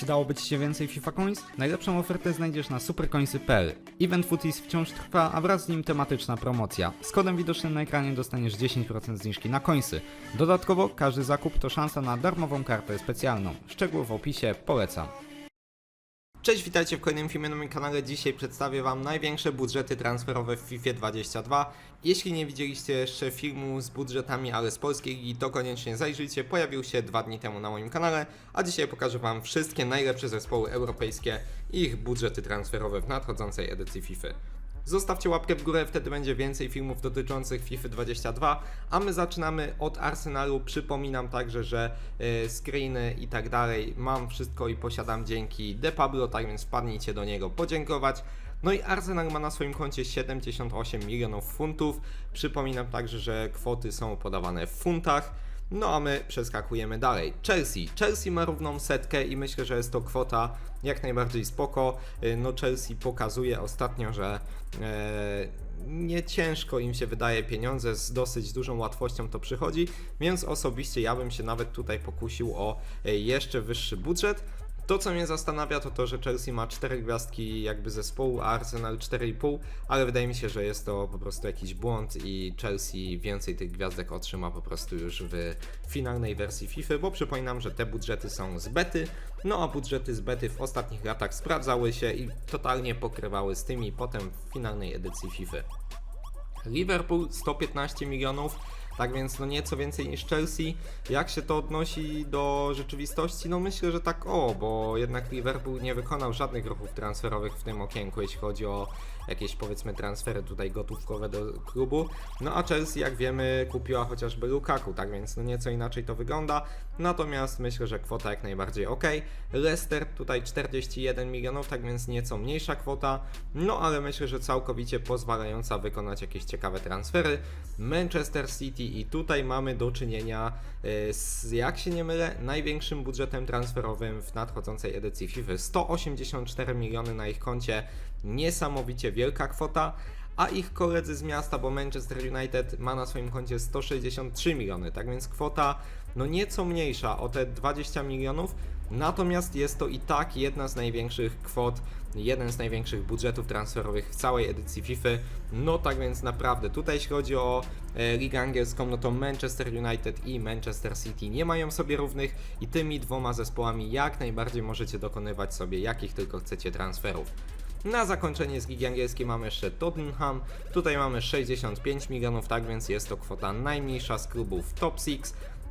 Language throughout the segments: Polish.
Przydałoby Ci się więcej FIFA Coins? Najlepszą ofertę znajdziesz na supercoinsy.pl. Event Footies wciąż trwa, a wraz z nim tematyczna promocja. Z kodem widocznym na ekranie dostaniesz 10% zniżki na coinsy. Dodatkowo każdy zakup to szansa na darmową kartę specjalną. Szczegóły w opisie, polecam. Cześć, witajcie w kolejnym filmie na moim kanale. Dzisiaj przedstawię Wam największe budżety transferowe w FIFA 22. Jeśli nie widzieliście jeszcze filmu z budżetami, ale z polskiej to koniecznie zajrzyjcie. Pojawił się dwa dni temu na moim kanale, a dzisiaj pokażę Wam wszystkie najlepsze zespoły europejskie i ich budżety transferowe w nadchodzącej edycji FIFA. Zostawcie łapkę w górę, wtedy będzie więcej filmów dotyczących FIFA 22, a my zaczynamy od Arsenalu. Przypominam także, że y, screeny i tak dalej mam wszystko i posiadam dzięki De Pablo, tak więc wpadnijcie do niego podziękować. No i Arsenal ma na swoim koncie 78 milionów funtów. Przypominam także, że kwoty są podawane w funtach. No a my przeskakujemy dalej. Chelsea. Chelsea ma równą setkę i myślę, że jest to kwota jak najbardziej spoko. Y, No Chelsea pokazuje ostatnio, że e, nie ciężko im się wydaje pieniądze, z dosyć dużą łatwością to przychodzi, więc osobiście ja bym się nawet tutaj pokusił o e, jeszcze wyższy budżet. To, co mnie zastanawia, to to, że Chelsea ma 4 gwiazdki jakby zespołu, a Arsenal 4,5, ale wydaje mi się, że jest to po prostu jakiś błąd i Chelsea więcej tych gwiazdek otrzyma po prostu już w finalnej wersji FIFA, bo przypominam, że te budżety są z bety, no a budżety z bety w ostatnich latach sprawdzały się i totalnie pokrywały z tymi potem w finalnej edycji FIFA. Liverpool 115 milionów, tak więc no nieco więcej niż Chelsea. Jak się to odnosi do rzeczywistości? No myślę, że tak o, bo jednak Liverpool nie wykonał żadnych ruchów transferowych w tym okienku, jeśli chodzi o jakieś powiedzmy transfery tutaj gotówkowe do klubu. No a Chelsea jak wiemy kupiła chociażby Lukaku, tak więc no nieco inaczej to wygląda. Natomiast myślę, że kwota jak najbardziej ok. Leicester tutaj 41 milionów, tak więc nieco mniejsza kwota. No ale myślę, że całkowicie pozwalająca wykonać jakieś ciekawe transfery. Manchester City i tutaj mamy do czynienia y, z, jak się nie mylę, największym budżetem transferowym w nadchodzącej edycji FIFA. 184 miliony na ich koncie, niesamowicie wielka kwota. A ich koledzy z miasta, bo Manchester United ma na swoim koncie 163 miliony, tak więc kwota no nieco mniejsza o te 20 milionów, natomiast jest to i tak jedna z największych kwot, jeden z największych budżetów transferowych w całej edycji FIFA. No tak więc naprawdę tutaj jeśli chodzi o e, ligę angielską, no to Manchester United i Manchester City nie mają sobie równych i tymi dwoma zespołami jak najbardziej możecie dokonywać sobie jakich tylko chcecie transferów. Na zakończenie z ligi angielskiej mamy jeszcze Tottenham. Tutaj mamy 65 milionów, tak więc jest to kwota najmniejsza z klubów top 6.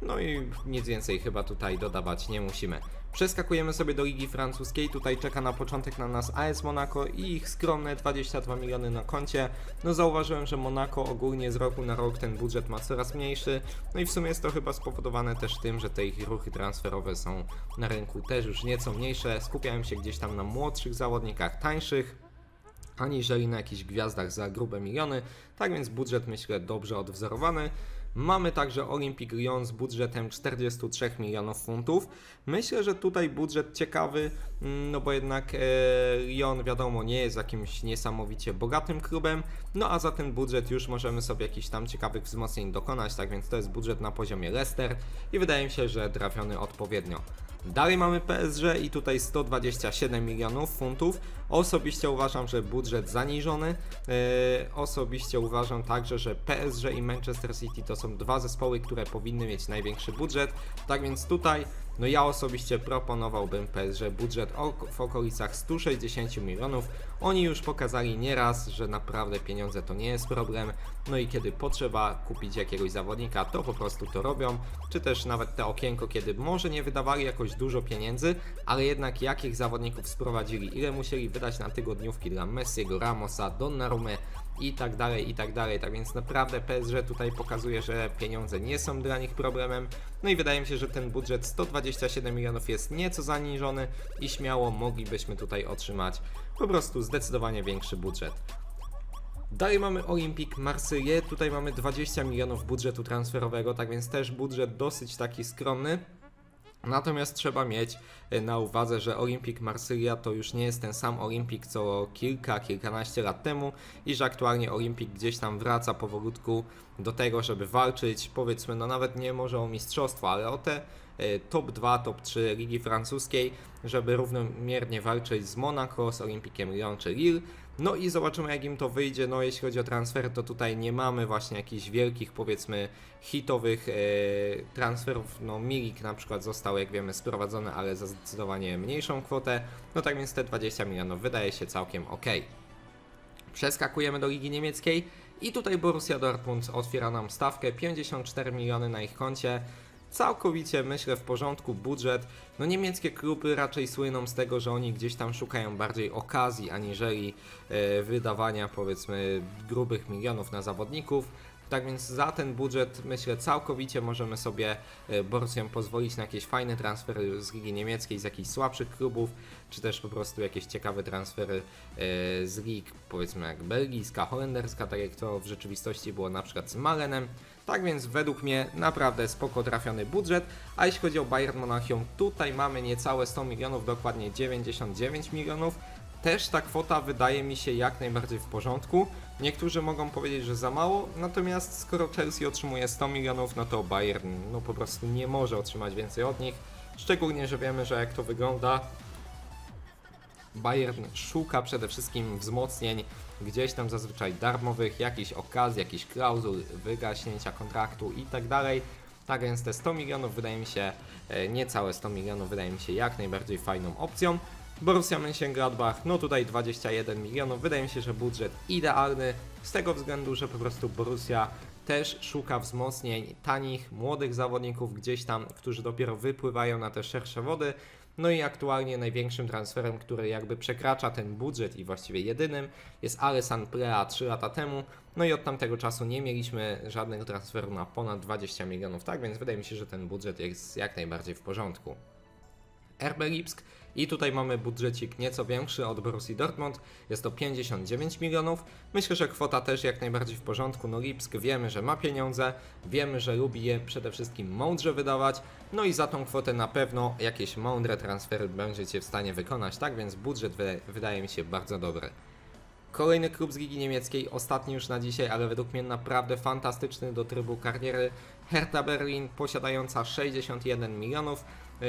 No i nic więcej chyba tutaj dodawać nie musimy. Przeskakujemy sobie do ligi francuskiej. Tutaj czeka na początek na nas AS Monaco i ich skromne 22 miliony na koncie. No zauważyłem, że Monaco ogólnie z roku na rok ten budżet ma coraz mniejszy. No i w sumie jest to chyba spowodowane też tym, że te ich ruchy transferowe są na rynku też już nieco mniejsze. Skupiałem się gdzieś tam na młodszych zawodnikach, tańszych aniżeli na jakichś gwiazdach za grube miliony. Tak więc budżet myślę dobrze odwzorowany. Mamy także Olympic Lyon z budżetem 43 milionów funtów. Myślę, że tutaj budżet ciekawy, mm, no bo jednak e, Lyon wiadomo nie jest jakimś niesamowicie bogatym klubem, no a za ten budżet już możemy sobie jakichś tam ciekawych wzmocnień dokonać, tak więc to jest budżet na poziomie Leicester i wydaje mi się, że trafiony odpowiednio. Dalej mamy PSG i tutaj 127 milionów funtów. Osobiście uważam, że budżet zaniżony. Yy, osobiście uważam także, że PSG i Manchester City to są dwa zespoły, które powinny mieć największy budżet. Tak więc tutaj, no ja osobiście proponowałbym PSG budżet w okolicach 160 milionów. Oni już pokazali nieraz, że naprawdę pieniądze to nie jest problem. No i kiedy potrzeba kupić jakiegoś zawodnika, to po prostu to robią. Czy też nawet te okienko, kiedy może nie wydawali jakoś dużo pieniędzy, ale jednak jakich zawodników sprowadzili, ile musieli wydać na tygodniówki dla Messiego, Ramosa, Donnarumy i tak dalej, i tak dalej. Tak więc naprawdę PSG tutaj pokazuje, że pieniądze nie są dla nich problemem. No i wydaje mi się, że ten budżet 127 milionów jest nieco zaniżony i śmiało moglibyśmy tutaj otrzymać po prostu zdecydowanie większy budżet. Dalej mamy Olympic Marsylię, tutaj mamy 20 milionów budżetu transferowego, tak więc też budżet dosyć taki skromny. Natomiast trzeba mieć e, na uwadze, że Olimpik Marsylia to już nie jest ten sam Olimpik co kilka, kilkanaście lat temu i że aktualnie Olimpik gdzieś tam wraca powolutku do tego, żeby walczyć, powiedzmy, no nawet nie może o mistrzostwo, ale o te top 2, top 3 Ligi Francuskiej, żeby równomiernie walczyć z Monaco, z Olympikiem Lyon czy Lille. No i zobaczymy jak im to wyjdzie. No jeśli chodzi o transfer, to tutaj nie mamy właśnie jakichś wielkich, powiedzmy, hitowych e, transferów. No Milik na przykład został, jak wiemy, sprowadzony, ale za zdecydowanie mniejszą kwotę. No tak więc te 20 milionów wydaje się całkiem ok. Przeskakujemy do Ligi Niemieckiej i tutaj Borussia Dortmund otwiera nam stawkę 54 miliony na ich koncie. Całkowicie myślę w porządku budżet. No niemieckie kluby raczej słyną z tego, że oni gdzieś tam szukają bardziej okazji aniżeli e, wydawania powiedzmy grubych milionów na zawodników. Tak więc za ten budżet myślę całkowicie możemy sobie e, Borussiam pozwolić na jakieś fajne transfery z Ligi Niemieckiej, z jakichś słabszych klubów, czy też po prostu jakieś ciekawe transfery e, z lig powiedzmy jak belgijska, holenderska, tak jak to w rzeczywistości było na przykład z Malenem. Tak więc według mnie naprawdę spoko trafiony budżet, a jeśli chodzi o Bayern Monachium, tutaj mamy niecałe 100 milionów, dokładnie 99 milionów. Też ta kwota wydaje mi się jak najbardziej w porządku. Niektórzy mogą powiedzieć, że za mało, natomiast skoro Chelsea otrzymuje 100 milionów, no to Bayern no po prostu nie może otrzymać więcej od nich. Szczególnie, że wiemy, że jak to wygląda, Bayern szuka przede wszystkim wzmocnień gdzieś tam zazwyczaj darmowych, jakichś okazji, jakichś klauzul, wygaśnięcia kontraktu i tak dalej. Tak więc te 100 milionów wydaje mi się, e, niecałe 100 milionów wydaje mi się jak najbardziej fajną opcją. Borussia Mönchengladbach, no tutaj 21 milionów, wydaje mi się, że budżet idealny, z tego względu, że po prostu Borussia też szuka wzmocnień tanich, młodych zawodników gdzieś tam, którzy dopiero wypływają na te szersze wody. No i aktualnie największym transferem, który jakby przekracza ten budżet i właściwie jedynym jest Alessandro Plea 3 lata temu. No i od tamtego czasu nie mieliśmy żadnego transferu na ponad 20 milionów, tak więc wydaje mi się, że ten budżet jest jak najbardziej w porządku. RB Lipsk i tutaj mamy budżecik nieco większy od Borussii Dortmund, jest to 59 milionów. Myślę, że kwota też jak najbardziej w porządku. No Lipsk wiemy, że ma pieniądze, wiemy, że lubi je przede wszystkim mądrze wydawać, no i za tą kwotę na pewno jakieś mądre transfery będziecie w stanie wykonać, tak więc budżet wy- wydaje mi się bardzo dobry. Kolejny klub z Ligi Niemieckiej, ostatni już na dzisiaj, ale według mnie naprawdę fantastyczny do trybu kariery. Hertha Berlin posiadająca 61 milionów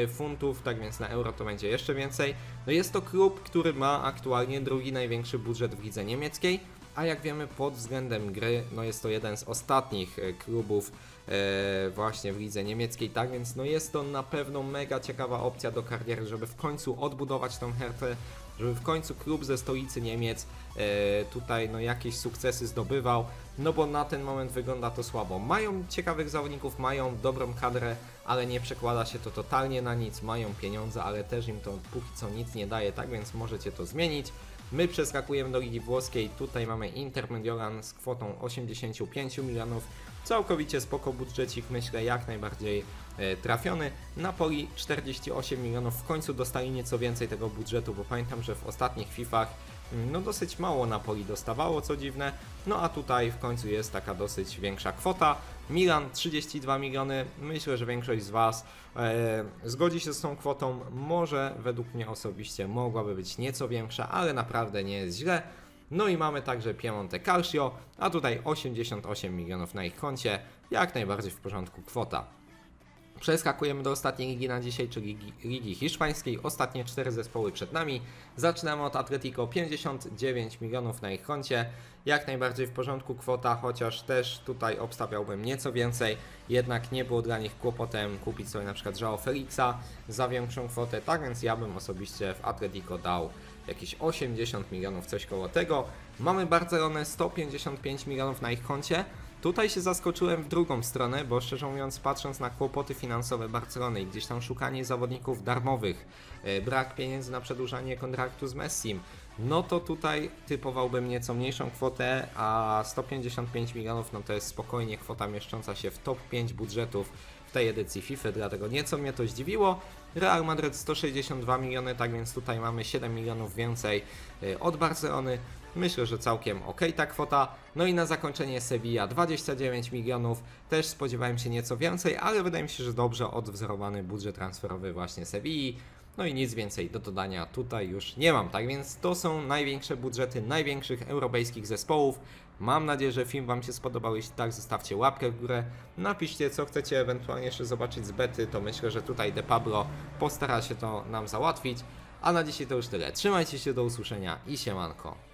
funtów, tak więc na euro to będzie jeszcze więcej. No jest to klub, który ma aktualnie drugi największy budżet w lidze niemieckiej, a jak wiemy pod względem gry, no jest to jeden z ostatnich y, klubów e, właśnie w lidze niemieckiej, tak więc no jest to na pewno mega ciekawa opcja do kariery, żeby w końcu odbudować tą Hertę, żeby w końcu klub ze stolicy Niemiec e, tutaj no jakieś sukcesy zdobywał, no bo na ten moment wygląda to słabo. Mają ciekawych zawodników, mają dobrą kadrę, ale nie przekłada się to totalnie na nic, mają pieniądze, ale też im to póki co nic nie daje, tak więc możecie to zmienić. My przeskakujemy do Ligi Włoskiej, tutaj mamy Inter Mediolan z kwotą 85 milionów, całkowicie spoko budżecik, myślę jak najbardziej e, trafiony. Napoli 48 milionów, w końcu dostali nieco więcej tego budżetu, bo pamiętam, że w ostatnich FIFach no dosyć mało Napoli dostawało, co dziwne, no a tutaj w końcu jest taka dosyć większa kwota. Milan 32 miliony, myślę, że większość z Was e, zgodzi się z tą kwotą, może według mnie osobiście mogłaby być nieco większa, ale naprawdę nie jest źle. No i mamy także Piemonte Calcio, a tutaj 88 milionów na ich koncie, jak najbardziej w porządku kwota. Przeskakujemy do ostatniej ligi na dzisiaj, czyli ligi, hiszpańskiej. Ostatnie cztery zespoły przed nami. Zaczynamy od Atletico 59 milionów na ich koncie. Jak najbardziej w porządku kwota, chociaż też tutaj obstawiałbym nieco więcej. Jednak nie było dla nich kłopotem kupić sobie na przykład Joao Felixa za większą kwotę. Tak więc ja bym osobiście w Atletico dał jakieś 80 milionów, coś koło tego. Mamy Barcelonę 155 milionów na ich koncie. Tutaj się zaskoczyłem w drugą stronę, bo szczerze mówiąc, patrząc na kłopoty finansowe Barcelony i gdzieś tam szukanie zawodników darmowych, e, brak pieniędzy na przedłużanie kontraktu z Messim, no to tutaj typowałbym nieco mniejszą kwotę, a 155 milionów no to jest spokojnie kwota mieszcząca się w top 5 budżetów w tej edycji FIFA, dlatego nieco mnie to zdziwiło. Real Madrid 162 miliony, tak więc tutaj mamy 7 milionów więcej y, od Barcelony. Myślę, że całkiem ok ta kwota. No i na zakończenie Sevilla 29 milionów. Też spodziewałem się nieco więcej, ale wydaje mi się, że dobrze odwzorowany budżet transferowy właśnie Sevilli. No i nic więcej do dodania tutaj już nie mam. Tak więc to są największe budżety największych europejskich zespołów. Mam nadzieję, że film Wam się spodobał. Jeśli tak, zostawcie łapkę w górę. Napiszcie, co chcecie ewentualnie jeszcze zobaczyć z bety. To myślę, że tutaj De Pablo postara się to nam załatwić. A na dzisiaj to już tyle. Trzymajcie się, do usłyszenia i siemanko.